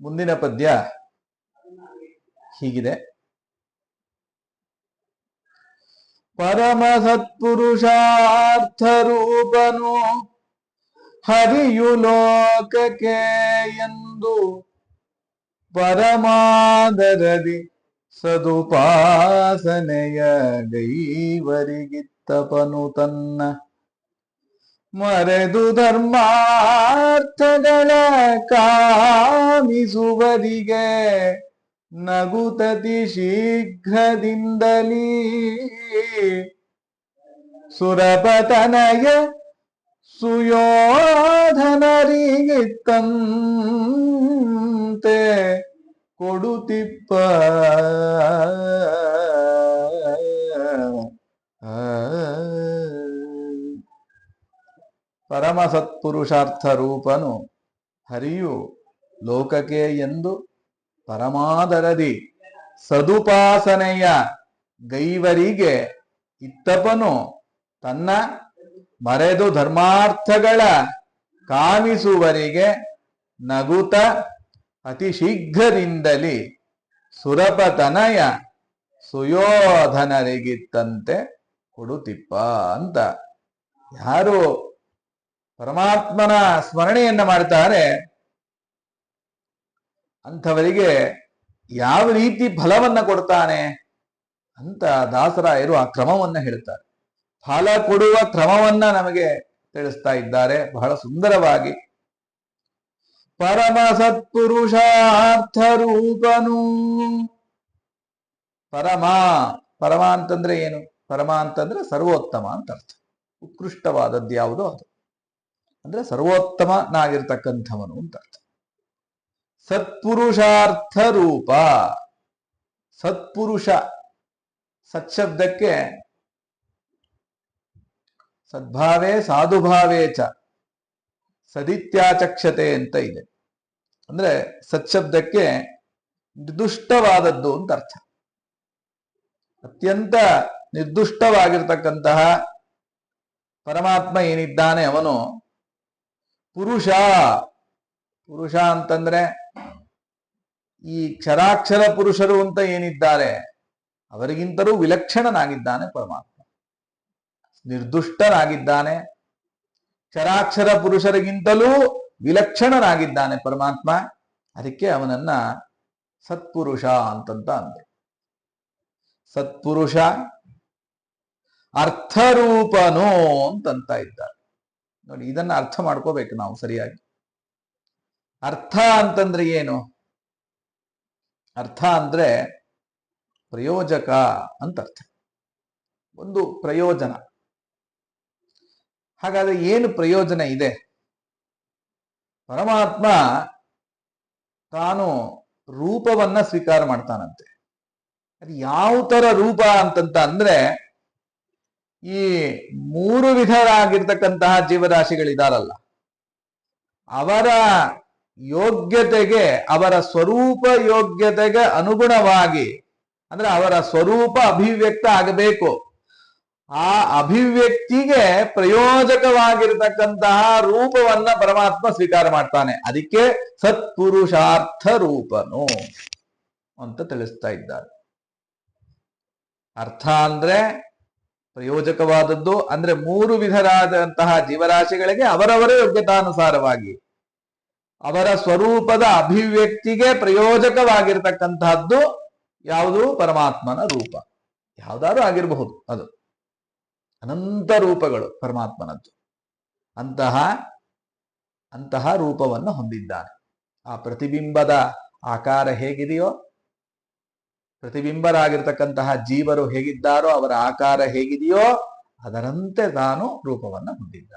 ಮುಂದಿನ ಪದ್ಯ ಹೀಗಿದೆ. ಪರಮ ಸತ್ಪುರುಷಾರ್ಥ ರೂಪನು ಹರಿಯು ಲೋಕಕ್ಕೆ ಎಂದು ಪರಮಾದರದಿ ಸದುಪಾಸನೆಯ ಗೈವರಿಗಿತ್ತಪನು ತನ್ನ ಮರೆದು ಧರ್ಮಾರ್ಥಗಳ ಕಾಮಿಸುವರಿಗೆ ನಗುತತಿ ಶೀಘ್ರದಿಂದಲೀ. ಸುರಪತನಯ ಸುಯೋಧನರಿಗಿತ್ತಂತೆ ಕೊಡುತ್ತಿಪ್ಪ ಪರಮ ಸತ್ಪುರುಷಾರ್ಥ ರೂಪನು ಹರಿಯು ಲೋಕಕ್ಕೆ ಎಂದು ಪರಮಾದರದಿ ಸದುಪಾಸನೆಯ ಗೈವರಿಗೆ ಇತ್ತಪನು ತನ್ನ ಮರೆದು ಧರ್ಮಾರ್ಥಗಳ ಕಾಮಿಸುವರಿಗೆ ನಗುತ ಅತಿ ಶೀಘ್ರದಿಂದಲೇ ಸುರಪತನಯ ಸುಯೋಧನರಿಗಿತ್ತಂತೆ ಕೊಡುತ್ತಿಪ್ಪ ಅಂತ. ಯಾರು ಪರಮಾತ್ಮನ ಸ್ಮರಣೆಯನ್ನ ಮಾಡ್ತಾರೆ. ಅಂಥವರಿಗೆ ಯಾವ ರೀತಿ ಫಲವನ್ನ ಕೊಡ್ತಾನೆ ಅಂತ ದಾಸರಾಯರು ಆ ಕ್ರಮವನ್ನ ಹೇಳ್ತಾರೆ. ಫಲ ಕೊಡುವ ಕ್ರಮವನ್ನ ನಮಗೆ ತಿಳಿಸ್ತಾ ಇದ್ದಾರೆ. ಬಹಳ ಸುಂದರವಾಗಿ. ಪರಮ ಸತ್ಪುರುಷಾರ್ಥ ರೂಪನು ಪರಮ ಪರಮ ಅಂತಂದ್ರೆ ಏನು? ಪರಮ ಅಂತಂದ್ರೆ ಸರ್ವೋತ್ತಮ ಅಂತ ಅರ್ಥ. ಉತ್ಕೃಷ್ಟವಾದದ್ದು ಯಾವುದೋ ಅದು. ಅಂದ್ರೆ ಸರ್ವೋತ್ತಮನಾಗಿರ್ತಕ್ಕಂಥವನು ಅಂತ ಅರ್ಥ. ಸತ್ಪುರುಷಾರ್ಥ ರೂಪ ಸತ್ಪುರುಷ ಸತ್ಶಬ್ದಕ್ಕೆ ಸದ್ಭಾವೇ ಸಾಧುಭಾವೇ ಚ, ಸದಿತ್ಯಾಚಕ್ಷತೆ ಅಂತ ಇದೆ. ಅಂದ್ರೆ ಸತ್ಶಬ್ದಕ್ಕೆ ನಿರ್ದುಷ್ಟವಾದದ್ದು ಅಂತ ಅರ್ಥ. ಅತ್ಯಂತ ನಿರ್ದುಷ್ಟವಾಗಿರ್ತಕ್ಕಂತಹ ಪರಮಾತ್ಮ ಏನಿದ್ದಾನೆ ಅವನು ಪುರುಷ. ಪುರುಷ ಅಂತಂದ್ರೆ ಈ ಕ್ಷರಾಕ್ಷರ ಪುರುಷರು ಅಂತ ಏನಿದ್ದಾರೆ, ಅವರಿಗಿಂತಲೂ ವಿಲಕ್ಷಣನಾಗಿದ್ದಾನೆ ಪರಮಾತ್ಮ. ನಿರ್ದುಷ್ಟನಾಗಿದ್ದಾನೆ. ಕ್ಷರಾಕ್ಷರ ಪುರುಷರಿಗಿಂತಲೂ ವಿಲಕ್ಷಣನಾಗಿದ್ದಾನೆ ಪರಮಾತ್ಮ. ಅದಕ್ಕೆ ಅವನನ್ನ ಸತ್ಪುರುಷ ಅಂತಂತ ಅಂದೆ ಸತ್ಪುರುಷ ಅರ್ಥರೂಪನೋ ಅಂತಂತ ಇದ್ದಾರೆ. ನೋಡಿ, ಇದನ್ನ ಅರ್ಥ ಮಾಡ್ಕೋಬೇಕು ನಾವು ಸರಿಯಾಗಿ. ಅರ್ಥ ಅಂತಂದ್ರೆ ಏನು? ಅರ್ಥ ಅಂದ್ರೆ ಪ್ರಯೋಜಕ ಅಂತ ಅರ್ಥ. ಒಂದು ಪ್ರಯೋಜನ. ಹಾಗಾದ್ರೆ ಏನು ಪ್ರಯೋಜನ ಇದೆ? ಪರಮಾತ್ಮ ತಾನು ರೂಪವನ್ನ ಸ್ವೀಕಾರ ಮಾಡ್ತಾನಂತೆ. ಅದು ಯಾವ ತರ ರೂಪ ಅಂತಂತ ಅಂದ್ರೆ ಈ ಮೂರು ವಿಧರಾಗಿರ್ತಕ್ಕಂತಹ ಜೀವರಾಶಿಗಳಿದಾರಲ್ಲ, ಅವರ ಯೋಗ್ಯತೆಗೆ, ಅವರ ಸ್ವರೂಪ ಯೋಗ್ಯತೆಗೆ ಅನುಗುಣವಾಗಿ, ಅಂದ್ರೆ ಅವರ ಸ್ವರೂಪ ಅಭಿವ್ಯಕ್ತ ಆಗಬೇಕು. ಆ ಅಭಿವ್ಯಕ್ತಿಗೆ ಪ್ರಯೋಜಕವಾಗಿರ್ತಕ್ಕಂತಹ ರೂಪವನ್ನ ಪರಮಾತ್ಮ ಸ್ವೀಕಾರ ಮಾಡ್ತಾನೆ. ಅದಕ್ಕೆ ಸತ್ಪುರುಷಾರ್ಥ ರೂಪನು ಅಂತ ತಿಳಿಸ್ತಾ ಇದ್ದಾರೆ. ಅರ್ಥ ಅಂದ್ರೆ ಪ್ರಯೋಜಕವಾದದ್ದು ಅಂದ್ರೆ ಮೂರು ವಿಧರಾದಂತಹ ಜೀವರಾಶಿಗಳಿಗೆ ಅವರವರ ಯೋಗ್ಯತಾನುಸಾರವಾಗಿ. ಅವರ ಸ್ವರೂಪದ ಅಭಿವ್ಯಕ್ತಿಗೆ ಪ್ರಯೋಜಕವಾಗಿರ್ತಕ್ಕಂತಹದ್ದು ಯಾವುದು? ಪರಮಾತ್ಮನ ರೂಪ. ಯಾವ್ದಾದ್ರು ಆಗಿರಬಹುದು ಅದು. ಅನಂತ ರೂಪಗಳು ಪರಮಾತ್ಮನದ್ದು. ಅಂತಹ ಅಂತಹ ರೂಪವನ್ನು ಹೊಂದಿದ್ದಾನೆ. ಆ ಪ್ರತಿಬಿಂಬದ ಆಕಾರ ಹೇಗಿದೆಯೋ ಪ್ರತಿಬಿಂಬರಾಗಿರ್ತಕ್ಕಂತಹ ಜೀವರು ಹೇಗಿದ್ದಾರೋ, ಅವರ ಆಕಾರ ಹೇಗಿದೆಯೋ, ಅದರಂತೆ ತಾನು ರೂಪವನ್ನು ಹೊಂದಿದ್ದ.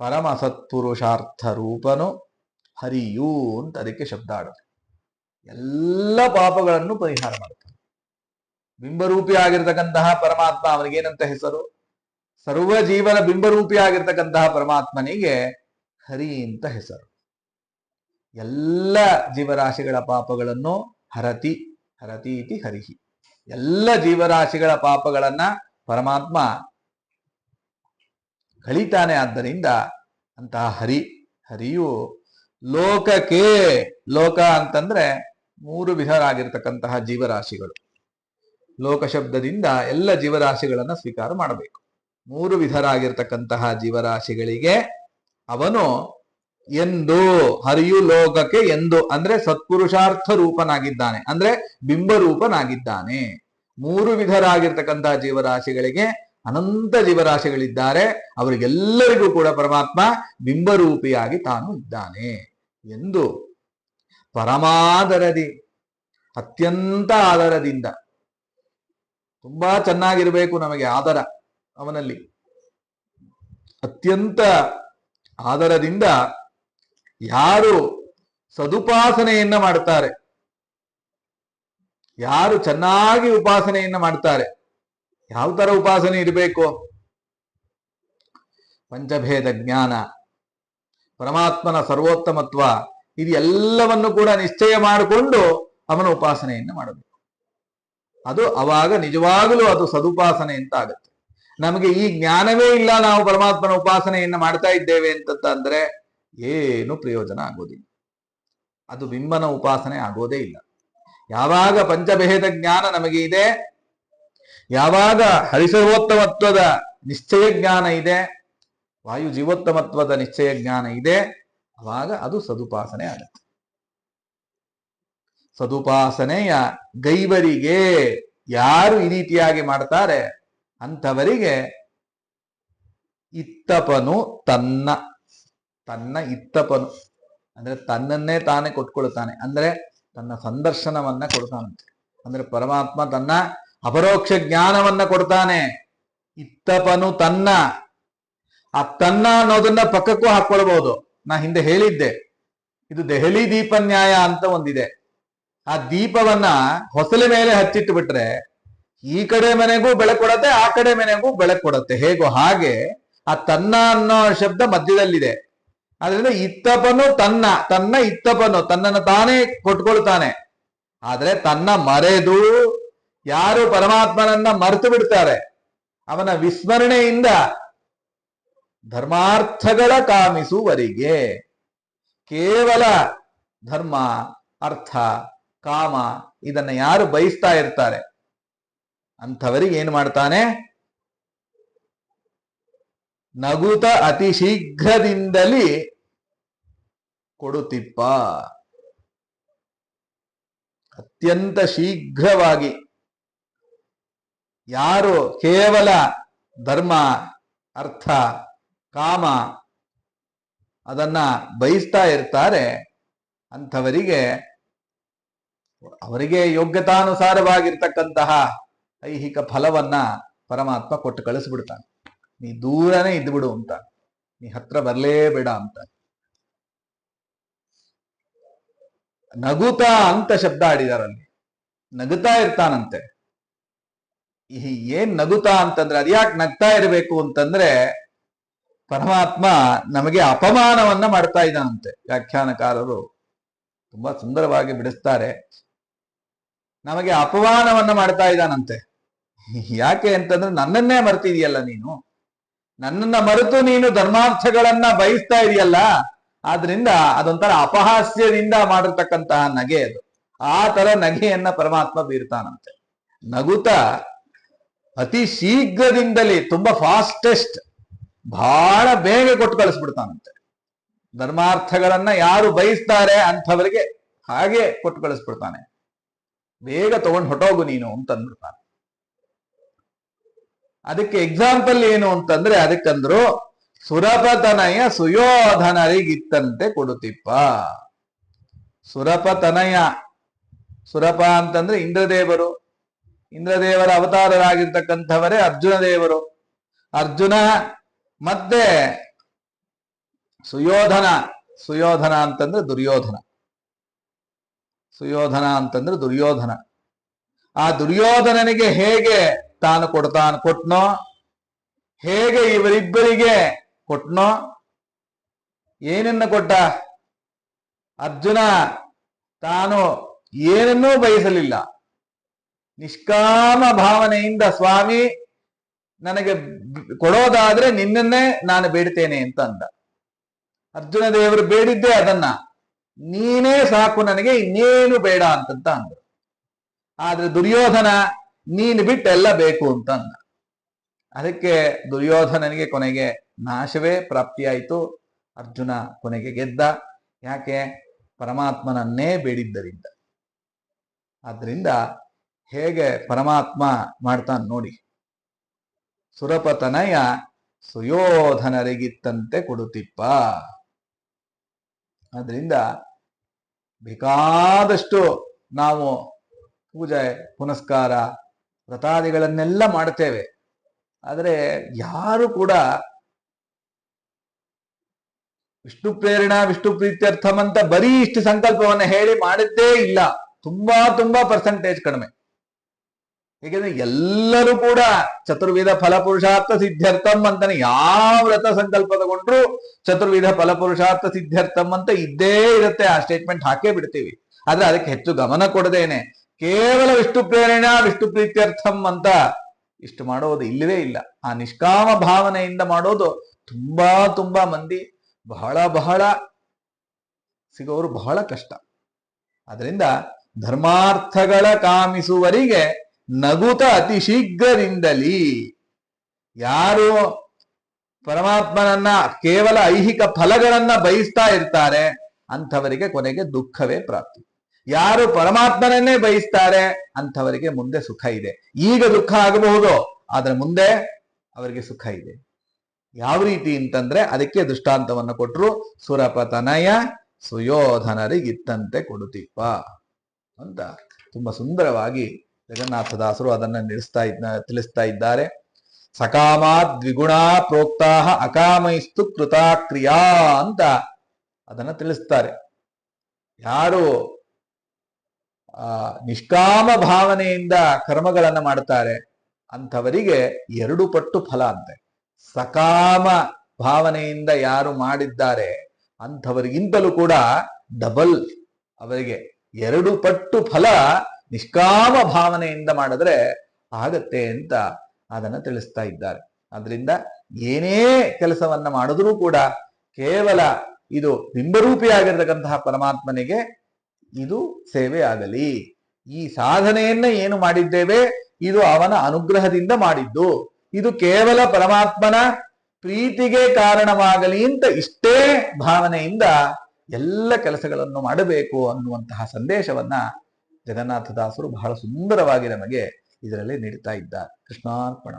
ಪರಮ ಸತ್ಪುರುಷಾರ್ಥ ರೂಪನು ಹರಿಯೂ ಅಂತ ಅದಕ್ಕೆ ಶಬ್ದ ಆಡುತ್ತೆ. ಎಲ್ಲ ಪಾಪಗಳನ್ನು ಪರಿಹಾರ ಮಾಡುತ್ತಾನೆ ಬಿಂಬರೂಪಿ ಆಗಿರ್ತಕ್ಕಂತಹ ಪರಮಾತ್ಮ ಅವನಿಗೇನಂತ ಹೆಸರು? ಸರ್ವ ಜೀವನ ಬಿಂಬರೂಪಿ ಆಗಿರ್ತಕ್ಕಂತಹ ಪರಮಾತ್ಮನಿಗೆ ಹರಿ ಅಂತ ಹೆಸರು. ಎಲ್ಲ ಜೀವರಾಶಿಗಳ ಪಾಪಗಳನ್ನು ಹರತಿ ಹರತಿ ಇತಿ ಹರಿಹಿ. ಎಲ್ಲ ಜೀವರಾಶಿಗಳ ಪಾಪಗಳನ್ನ ಪರಮಾತ್ಮ ಕಳೀತಾನೆ ಆದ್ದರಿಂದ ಅಂತಹ ಹರಿ, ಹರಿಯು ಲೋಕಕ್ಕೆ, ಲೋಕ ಅಂತಂದ್ರೆ ಮೂರು ವಿಧರಾಗಿರ್ತಕ್ಕಂತಹ ಜೀವರಾಶಿಗಳು. ಲೋಕ ಶಬ್ದದಿಂದ ಎಲ್ಲ ಜೀವರಾಶಿಗಳನ್ನ ಸ್ವೀಕಾರ ಮಾಡಬೇಕು. ಮೂರು ವಿಧರಾಗಿರ್ತಕ್ಕಂತಹ ಜೀವರಾಶಿಗಳಿಗೆ ಅವನು ಎಂದು ಹರಿಯು ಲೋಕಕ್ಕೆ ಎಂದು ಅಂದ್ರೆ ಸತ್ಪುರುಷಾರ್ಥ ರೂಪನಾಗಿದ್ದಾನೆ. ಅಂದ್ರೆ ಬಿಂಬರೂಪನಾಗಿದ್ದಾನೆ ಮೂರು ವಿಧರಾಗಿರ್ತಕ್ಕಂತಹ ಜೀವರಾಶಿಗಳಿಗೆ ಅನಂತ ಜೀವರಾಶಿಗಳಿದ್ದಾರೆ. ಅವರಿಗೆಲ್ಲರಿಗೂ ಕೂಡ ಪರಮಾತ್ಮ ಬಿಂಬರೂಪಿಯಾಗಿ ತಾನು ಇದ್ದಾನೆ ಎಂದು ಪರಮಾದರದಿ, ಅತ್ಯಂತ ಆದರದಿಂದ, ತುಂಬಾ ಚೆನ್ನಾಗಿರಬೇಕು ನಮಗೆ ಆದರ ಅವನಲ್ಲಿ. ಅತ್ಯಂತ ಆದರದಿಂದ ಯಾರು ಸದುಪಾಸನೆಯನ್ನ ಮಾಡ್ತಾರೆ? ಯಾರು ಚೆನ್ನಾಗಿ ಉಪಾಸನೆಯನ್ನ ಮಾಡ್ತಾರೆ? ಯಾವ ತರ ಉಪಾಸನೆ ಇರಬೇಕು? ಪಂಚಭೇದ ಜ್ಞಾನ, ಪರಮಾತ್ಮನ ಸರ್ವೋತ್ತಮತ್ವ, ಇದು ಎಲ್ಲವನ್ನು ಕೂಡ ನಿಶ್ಚಯ ಮಾಡಿಕೊಂಡು ಅವನ ಉಪಾಸನೆಯನ್ನ ಮಾಡಬೇಕು. ಅದು ಅವಾಗ ನಿಜವಾಗಲೂ ಅದು ಸದುಪಾಸನೆ ಅಂತ ಆಗುತ್ತೆ. ನಮಗೆ ಈ ಜ್ಞಾನವೇ ಇಲ್ಲ ನಾವು ಪರಮಾತ್ಮನ ಉಪಾಸನೆಯನ್ನ ಮಾಡ್ತಾ ಇದ್ದೇವೆ ಅಂತಂದ್ರೆ ಏನು ಪ್ರಯೋಜನ ಆಗೋದಿಲ್ಲ. ಅದು ಬಿಂಬನ ಉಪಾಸನೆ ಆಗೋದೇ ಇಲ್ಲ. ಯಾವಾಗ ಪಂಚಭೇದ ಜ್ಞಾನ ನಮಗೆ ಇದೆ, ಯಾವಾಗ ಹರಿಸರ್ವೋತ್ತಮತ್ವದ ನಿಶ್ಚಯ ಜ್ಞಾನ ಇದೆ, ವಾಯು ಜೀವೋತ್ತಮತ್ವದ ನಿಶ್ಚಯ ಜ್ಞಾನ ಇದೆ, ಅವಾಗ ಅದು ಸದುಪಾಸನೆ ಆಗುತ್ತೆ. ಸದುಪಾಸನೆಯ ಗೈವರಿಗೆ ಯಾರು ಈ ರೀತಿಯಾಗಿ ಮಾಡ್ತಾರೆ, ಅಂಥವರಿಗೆ ಇತ್ತಪನು ತನ್ನ ತನ್ನ ಇತ್ತಪನು. ಅಂದ್ರೆ ತನ್ನನ್ನೇ ತಾನೇ ಕೊಟ್ಕೊಳ್ತಾನೆ. ಅಂದ್ರೆ ತನ್ನ ಸಂದರ್ಶನವನ್ನ ಕೊಡ್ತಾನಂತೆ. ಅಂದ್ರೆ ಪರಮಾತ್ಮ ತನ್ನ ಅಪರೋಕ್ಷ ಜ್ಞಾನವನ್ನ ಕೊಡ್ತಾನೆ. ಇತ್ತಪನು ತನ್ನ. ಆ ತನ್ನ ಅನ್ನೋದನ್ನ ಪಕ್ಕಕ್ಕೂ ಹಾಕೊಳ್ಬಹುದು ನಾ ಹಿಂದೆ ಹೇಳಿದ್ದೆ. ಇದು ದೆಹಲಿ ದೀಪ ನ್ಯಾಯ ಅಂತ ಒಂದಿದೆ. ಆ ದೀಪವನ್ನ ಹೊಸಲಿ ಮೇಲೆ ಹಚ್ಚಿಟ್ಟು ಬಿಟ್ರೆ ಈ ಕಡೆ ಮನೆಗೂ ಬೆಳಕು ಕೊಡತ್ತೆ, ಆ ಕಡೆ ಮನೆಗೂ ಬೆಳಕು ಕೊಡತ್ತೆ. ಹೇಗೋ ಹಾಗೆ ಆ ತನ್ನ ಅನ್ನೋ ಶಬ್ದ ಮಧ್ಯದಲ್ಲಿದೆ. ಆದ್ರಿಂದ ಇತ್ತಪನು ತನ್ನ ತನ್ನ ಇತ್ತಪನು ತನ್ನನ್ನು ತಾನೇ ಕೊಟ್ಕೊಳ್ತಾನೆ ಆದ್ರೆ ತನ್ನ ಮರೆದು ಯಾರು ಪರಮಾತ್ಮನನ್ನ ಮರೆತು ಬಿಡ್ತಾರೆ? ಅವನ ವಿಸ್ಮರಣೆಯಿಂದ ಧರ್ಮಾರ್ಥಗಳ ಕಾಮಿಸುವರಿಗೆ. ಕೇವಲ ಧರ್ಮ, ಅರ್ಥ, ಕಾಮ ಇದನ್ನ ಯಾರು ಬಯಸ್ತಾ ಇರ್ತಾರೆ? ಅಂಥವರಿಗೆ ಏನ್ ಮಾಡ್ತಾನೆ? ನಗುತ ಅತಿ ಶೀಘ್ರದಿಂದಲೇ ಕೊಡುತ್ತಿಪ್ಪ. ಅತ್ಯಂತ ಶೀಘ್ರವಾಗಿ ಯಾರು ಕೇವಲ ಧರ್ಮ, ಅರ್ಥ, ಕಾಮ ಅದನ್ನ ಬಯಸ್ತಾ ಇರ್ತಾರೆ ಅಂಥವರಿಗೆ ಅವರಿಗೆ ಯೋಗ್ಯತಾನುಸಾರವಾಗಿರ್ತಕ್ಕಂತಹ ಐಹಿಕ ಫಲವನ್ನ ಪರಮಾತ್ಮ ಕೊಟ್ಟು ಕಳಿಸ್ಬಿಡ್ತಾನೆ. ನೀ ದೂರನೇ ಇದ್ಬಿಡು ಅಂತ. ನೀ ಹತ್ರ ಬರ್ಲೇಬೇಡ ಅಂತ. ನಗುತ್ತಾ ಅಂತ ಶಬ್ದ ಆಡಿದಾರಲ್ಲಿ. ನಗುತ್ತಾ ಇರ್ತಾನಂತೆ. ಏನ್ ನಗುತ್ತಾ ಅಂತಂದ್ರೆ ಅದ್ಯಾಕ್ ನಗ್ತಾ ಇರಬೇಕು ಅಂತಂದ್ರೆ ಪರಮಾತ್ಮ ನಮಗೆ ಅಪಮಾನವನ್ನ ಮಾಡ್ತಾ ಇದ್ದಾನಂತೆ. ವ್ಯಾಖ್ಯಾನಕಾರರು ತುಂಬಾ ಸುಂದರವಾಗಿ ಬಿಡಿಸ್ತಾರೆ. ನಮಗೆ ಅಪಮಾನವನ್ನ ಮಾಡ್ತಾ ಇದ್ದಾನಂತೆ. ಯಾಕೆ ಅಂತಂದ್ರೆ ನನ್ನನ್ನೇ ಮರ್ತಿದೀಯಲ್ಲ ನೀನು. ನನ್ನನ್ನ ಮರೆತು ನೀನು ಧರ್ಮಾರ್ಥಗಳನ್ನ ಬಯಸ್ತಾ ಇದೆಯಲ್ಲ. ಆದ್ರಿಂದ ಅದೊಂಥರ ಅಪಹಾಸ್ಯದಿಂದ ಮಾಡಿರ್ತಕ್ಕಂತಹ ನಗೆ ಅದು. ಆ ತರ ನಗೆಯನ್ನ ಪರಮಾತ್ಮ ಬೀರ್ತಾನಂತೆ. ನಗುತ ಅತಿ ಶೀಘ್ರದಿಂದಲೇ, ತುಂಬಾ ಫಾಸ್ಟೆಸ್ಟ್ ಬಹಳ ಬೇಗ ಕೊಟ್ಟು ಕಳಿಸ್ಬಿಡ್ತಾನಂತೆ. ಧರ್ಮಾರ್ಥಗಳನ್ನ ಯಾರು ಬಯಸ್ತಾರೆ ಅಂಥವರಿಗೆ ಹಾಗೆ ಕೊಟ್ಟು ಕಳಿಸ್ಬಿಡ್ತಾನೆ. ಬೇಗ ತಗೊಂಡು ಹೊಟ್ಟೋಗು ನೀನು ಅಂತ ಅಂದ್ಬಿಡ್ತಾನೆ ಅದಕ್ಕೆ ಎಕ್ಸಾಂಪಲ್ ಏನು ಅಂತಂದ್ರೆ, ಅದಕ್ಕಂದ್ರು ಸುರಪತನಯ ಸುಯೋಧನರಿಗಿತ್ತಂತೆ ಕೊಡುತ್ತಿಪ್ಪ. ಸುರಪತನಯ. ಸುರಪ ಅಂತಂದ್ರೆ ಇಂದ್ರದೇವರು. ಇಂದ್ರದೇವರ ಅವತಾರರಾಗಿರ್ತಕ್ಕಂಥವರೇ ಅರ್ಜುನ ದೇವರು ಅರ್ಜುನ ಮತ್ತೆ ಸುಯೋಧನ. ಸುಯೋಧನ ಅಂತಂದ್ರೆ ದುರ್ಯೋಧನ. ಸುಯೋಧನ ಅಂತಂದ್ರೆ ದುರ್ಯೋಧನ. ಆ ದುರ್ಯೋಧನನಿಗೆ ಹೇಗೆ ತಾನು ಕೊಡ್ತಾನು ಕೊಟ್ನೋ? ಹೇಗೆ ಇವರಿಬ್ಬರಿಗೆ ಕೊಟ್ನೋ? ಏನನ್ನು ಕೊಟ್ಟ? ಅರ್ಜುನ, ತಾನು ಏನನ್ನೂ ಬಯಸಲಿಲ್ಲ. ನಿಷ್ಕಾಮ ಭಾವನೆಯಿಂದ, ಸ್ವಾಮಿ, ನನಗೆ ಕೊಡೋದಾದ್ರೆ ನಿನ್ನನ್ನೇ ನಾನು ಬೇಡ್ತೇನೆ ಅಂತ ಅಂದ ಅರ್ಜುನ ದೇವರು ಬೇಡಿದ್ದೆ ಅದನ್ನ. ನೀನೇ ಸಾಕು ನನಗೆ, ಇನ್ನೇನು ಬೇಡ ಅಂತಂತ ಅಂದ್ರು. ಆದ್ರೆ ದುರ್ಯೋಧನ, ನೀನು ಬಿಟ್ಟೆಲ್ಲ ಬೇಕು ಅಂತ ಅಂದ ಅದಕ್ಕೆ ದುರ್ಯೋಧನನಿಗೆ ಕೊನೆಗೆ ನಾಶವೇ ಪ್ರಾಪ್ತಿಯಾಯಿತು. ಅರ್ಜುನ ಕೊನೆಗೆ ಗೆದ್ದ. ಯಾಕೆ? ಪರಮಾತ್ಮನನ್ನೇ ಬೇಡಿದ್ದರಿಂದ. ಆದ್ರಿಂದ ಹೇಗೆ ಪರಮಾತ್ಮ ಮಾಡ್ತಾನೆ ನೋಡಿ. ಸುರಪತನಯ ಸುಯೋಧನರಿಗಿತ್ತಂತೆ ಕೊಡುತ್ತಿಪ್ಪ. ಆದ್ರಿಂದ ಬೇಕಾದಷ್ಟು ನಾವು ಪೂಜೆ, ಪುನಸ್ಕಾರ, ವ್ರತಾದಿಗಳನ್ನೆಲ್ಲ ಮಾಡ್ತೇವೆ ಆದರೆ ಯಾರು ಕೂಡ ವಿಷ್ಣು ಪ್ರೇರಣಾ, ವಿಷ್ಣು ಪ್ರೀತ್ಯರ್ಥಂ ಅಂತ ಬರೀ ಇಷ್ಟು ಸಂಕಲ್ಪವನ್ನ ಹೇಳಿ ಮಾಡಿದ್ದೇ ಇಲ್ಲ. ತುಂಬಾ ತುಂಬಾ ಪರ್ಸೆಂಟೇಜ್ ಕಡಿಮೆ. ಏಕೆಂದ್ರೆ ಎಲ್ಲರೂ ಕೂಡ ಚತುರ್ವಿಧ ಫಲಪುರುಷಾರ್ಥ ಸಿದ್ಧಾರ್ಥಂ ಅಂತಾನೆ ಯಾವ ವ್ರತ ಸಂಕಲ್ಪ ತಗೊಂಡ್ರು ಚತುರ್ವಿಧ ಫಲಪುರುಷಾರ್ಥ ಸಿದ್ಧಾರ್ಥಂ ಅಂತ ಇದ್ದೇ ಇರುತ್ತೆ. ಆ ಸ್ಟೇಟ್ಮೆಂಟ್ ಹಾಕೇ ಬಿಡ್ತೀವಿ. ಆದ್ರೆ ಅದಕ್ಕೆ ಹೆಚ್ಚು ಗಮನ ಕೊಡದೇನೆ. ಕೇವಲ ವಿಷ್ಣು ಪ್ರೇರಣಾ, ವಿಷ್ಣು ಪ್ರೀತ್ಯರ್ಥಂ ಅಂತ ಇಷ್ಟು ಮಾಡೋದು ಇಲ್ಲವೇ ಇಲ್ಲ. ಆ ನಿಷ್ಕಾಮ ಭಾವನೆಯಿಂದ ಮಾಡೋದು ತುಂಬಾ ತುಂಬಾ ಮಂದಿ ಬಹಳ ಬಹಳ ಸಿಗೋರು ಬಹಳ ಕಷ್ಟ. ಅದರಿಂದ ಧರ್ಮಾರ್ಥಗಳ ಕಾಮಿಸುವರಿಗೆ ನಗುತ ಅತಿ ಶೀಘ್ರದಿಂದಲೀ ಯಾರು ಪರಮಾತ್ಮನನ್ನ ಕೇವಲ ಐಹಿಕ ಫಲಗಳನ್ನ ಬಯಸ್ತಾ ಇರ್ತಾರೆ ಅಂಥವರಿಗೆ ಕೊನೆಗೆ ದುಃಖವೇ ಪ್ರಾಪ್ತಿ. ಯಾರು ಪರಮಾತ್ಮನನ್ನೇ ಬಯಸ್ತಾರೆ ಅಂಥವರಿಗೆ ಮುಂದೆ ಸುಖ ಇದೆ. ಈಗ ದುಃಖ ಆಗಬಹುದು, ಆದ್ರೆ ಮುಂದೆ ಅವರಿಗೆ ಸುಖ ಇದೆ. ಯಾವ ರೀತಿ ಅಂತಂದ್ರೆ ಅದಕ್ಕೆ ದೃಷ್ಟಾಂತವನ್ನು ಕೊಟ್ಟರು ಸುರಪತನಯ ಸುಯೋಧನರಿಗಿತ್ತಂತೆ ಕೊಡುತ್ತಿಪ್ಪ ಅಂತ. ತುಂಬಾ ಸುಂದರವಾಗಿ ಜಗನ್ನಾಥದಾಸರು ಅದನ್ನ ನಿಲ್ಲಿಸ್ತಾ ಇದ್ದ ತಿಳಿಸ್ತಾ ಇದ್ದಾರೆ. ಸಕಾಮಾತ್ ದ್ವಿಗುಣ ಪ್ರೋಕ್ತಾ ಅಕಾಮೈಸ್ತು ಕೃತಾಕ್ರಿಯಾ ಅಂತ ಅದನ್ನ ತಿಳಿಸ್ತಾರೆ. ಯಾರು ಆ, ನಿಷ್ಕಾಮ ಭಾವನೆಯಿಂದ ಕರ್ಮಗಳನ್ನ ಮಾಡ್ತಾರೆ, ಅಂಥವರಿಗೆ ಎರಡು ಪಟ್ಟು ಫಲ ಅಂತೆ. ಸಕಾಮ ಭಾವನೆಯಿಂದ ಯಾರು ಮಾಡಿದ್ದಾರೆ ಅಂಥವರಿಗಿಂತಲೂ ಕೂಡ ಡಬಲ್ ಅವರಿಗೆ ಎರಡು ಪಟ್ಟು ಫಲ ನಿಷ್ಕಾಮ ಭಾವನೆಯಿಂದ ಮಾಡಿದ್ರೆ ಆಗತ್ತೆ ಅಂತ ಅದನ್ನ ತಿಳಿಸ್ತಾ ಇದ್ದಾರೆ. ಆದ್ರಿಂದ ಏನೇ ಕೆಲಸವನ್ನ ಮಾಡಿದ್ರೂ ಕೂಡ ಕೇವಲ ಇದು ಬಿಂಬರೂಪಿಯಾಗಿರ್ತಕ್ಕಂತಹ ಪರಮಾತ್ಮನಿಗೆ ಇದು ಸೇವೆ ಆಗಲಿ. ಈ ಸಾಧನೆಯನ್ನ ಏನು ಮಾಡಿದ್ದೇವೆ? ಇದು ಅವನ ಅನುಗ್ರಹದಿಂದ ಮಾಡಿದ್ದು. ಇದು ಕೇವಲ ಪರಮಾತ್ಮನ ಪ್ರೀತಿಗೆ ಕಾರಣವಾಗಲಿ ಅಂತ ಇಷ್ಟೇ ಭಾವನೆಯಿಂದ ಎಲ್ಲ ಕೆಲಸಗಳನ್ನು ಮಾಡಬೇಕು ಅನ್ನುವಂತಹ ಸಂದೇಶವನ್ನ ಜಗನ್ನಾಥದಾಸರು ಬಹಳ ಸುಂದರವಾಗಿ ನಮಗೆ ಇದರಲ್ಲಿ ನೀಡ್ತಾ ಇದ್ದಾರೆ. ಕೃಷ್ಣಾರ್ಪಣ